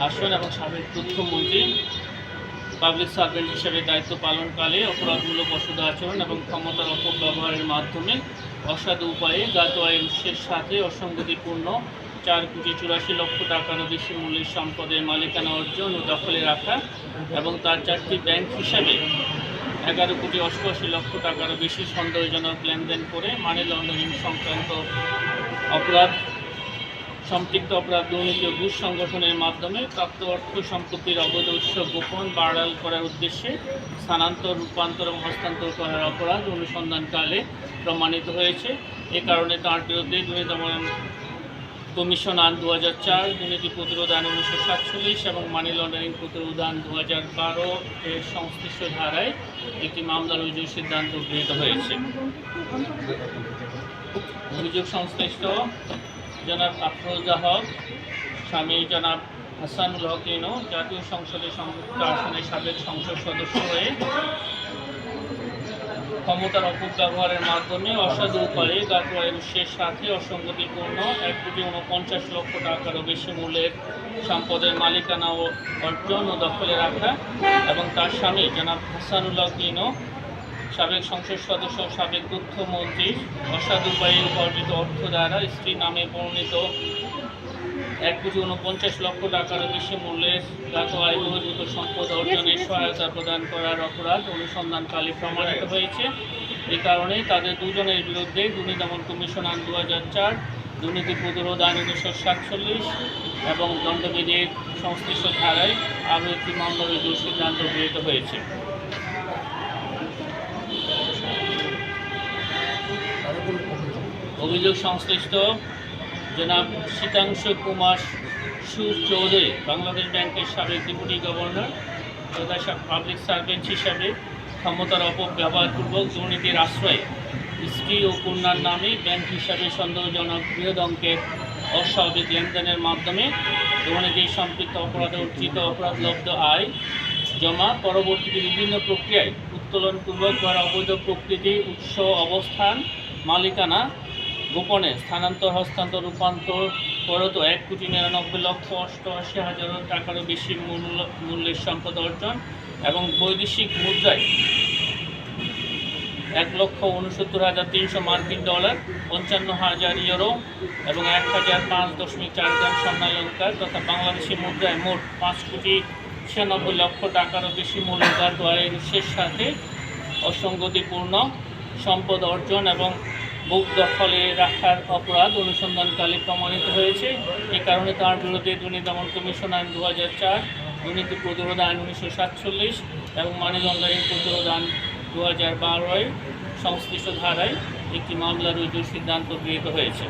আসন এবং সাবেক তথ্যমন্ত্রী পাবলিক সার্ভেন্ট হিসেবে দায়িত্ব পালনকালে অপরাধমূলক অসুধ আচরণ এবং ক্ষমতার অপব্যবহারের মাধ্যমে অসাধু উপায়ে জ্ঞাত আয়ের উৎসের সাথে অসঙ্গতিপূর্ণ চার কোটি চুরাশি লক্ষ টাকারও বেশি মূল্যের সম্পদের মালিকানা অর্জন ও দখলে রাখা এবং তার চারটি ব্যাংক হিসাবে এগারো কোটি অষ্টআশি লক্ষ টাকারও বেশি সন্দেহজনক লেনদেন করে মানি লন্ডারিং সংক্রান্ত অপরাধ সম্পৃক্ত অপরাধ দুর্নীতি ও ঘুষ সংগঠনের মাধ্যমে প্রাপ্ত অর্থ সম্পত্তির অবৈধ উৎস গোপন বাড়াল করার উদ্দেশ্যে স্থানান্তর, রূপান্তর এবং হস্তান্তর করার অপরাধ অনুসন্ধানকালে প্রমাণিত হয়েছে। এ কারণে তার বিরুদ্ধে দুর্নীতি কমিশন আইন দু হাজার চার, দুর্নীতি প্রতিরোধ আইন উনিশশো সাতচল্লিশ এবং মানি লন্ডারিং প্রতিরোধ আইন দু হাজার বারো এর সংশ্লিষ্ট ধারায় একটি মামলা রুজুর সিদ্ধান্ত গৃহীত হয়েছে। অভিযোগ সংশ্লিষ্ট? জনাব আফরোজা স্বামী জনাব হাসানুল হক ইনো জাতীয় সংসদে সংযুক্ত আসনের সাবেক সংসদ সদস্য হয়ে ক্ষমতার অপব্যবহারের মাধ্যমে অসাধু উপায়ে গাতোয়ার উৎসের সাথে অসঙ্গতিপূর্ণ এক কোটি উনপঞ্চাশ লক্ষ টাকারও বেশি মূল্যের সম্পদের মালিকানা ও অর্জন ও দখলে রাখা এবং তার স্বামী জনাব হাসানুল্লাহ কিনো সাবেক সংসদ সদস্য সাবেক তথ্যমন্ত্রী অসাধু উপায়ে উপার্জিত অর্থ দ্বারা স্ত্রী নামে বর্ণিত এক কোটি উনপঞ্চাশ লক্ষ টাকারও বেশি মূল্যের জ্ঞাত আয় বহির্ভূত সম্পদ অর্জনে সহায়তা প্রদান করার অপরাধ অনুসন্ধানকালে প্রমাণিত হয়েছে। এ কারণে তাদের দুজনের বিরুদ্ধে দুর্নীতি দমন কমিশন আইন দু হাজার চার, দুর্নীতি প্রতিরোধ আইন উনিশশো সাতচল্লিশ এবং দণ্ডবিধির সংশ্লিষ্ট ধারায় আরও একটি মামলা রুজুর সিদ্ধান্ত গৃহীত হয়েছে। অভিযোগ সংশ্লিষ্ট জনাব শীতাংশ কুমার সুর চৌধুরী, বাংলাদেশ ব্যাংকের সাবেক ডেপুটি গভর্নর তথা পাবলিক সার্ভেন্ট হিসাবে ক্ষমতার অপব্যবহারপূর্বক দুর্নীতির আশ্রয়ে স্ত্রী ও কন্যার নামে ব্যাংক হিসাবে সন্দেহজনক বৃহৎ অঙ্কের অস্বাভাবিক লেনদেনের মাধ্যমে দুর্নীতি সম্পৃক্ত অপরাধে অর্জিত অপরাধলব্ধ আয় জমা পরবর্তীতে বিভিন্ন প্রক্রিয়ায় উত্তোলনপূর্বক বা অবৈধ প্রকৃতি উৎস অবস্থান, মালিকানা গোপনে স্থানান্তর, হস্তান্তর, রূপান্তর করত এক কোটি নিরানব্বই লক্ষ অষ্টআশি হাজার টাকারও বেশি মূল্য, মূল্যের সম্পদ অর্জন এবং বৈদেশিক মুদ্রায় এক লক্ষ উনসত্তর হাজার তিনশো মার্কিন ডলার, পঞ্চান্ন হাজার ইউরো এবং এক হাজার পাঁচ দশমিক চার গ্রাম স্বর্ণালঙ্কার তথা বাংলাদেশি মুদ্রায় মোট পাঁচ কোটি ছিয়ানব্বই লক্ষ টাকারও বেশি আয়ের উৎসের সাথে অসঙ্গতিপূর্ণ সম্পদ অর্জন এবং বুক দখলে রাখার অপরাধ অনুসন্ধানকালে প্রমাণিত হয়েছে। এ কারণে তার বিরুদ্ধে দুর্নীতি দমন কমিশন আইন দু হাজার চার, দুর্নীতি প্রতিরোধ আইন উনিশশো সাতচল্লিশ এবং মানি লন্ডারিং প্রতিরোধ আইন দু হাজার বারোয় সংশ্লিষ্ট ধারায় একটি মামলা রুজুর সিদ্ধান্ত গৃহীত হয়েছে।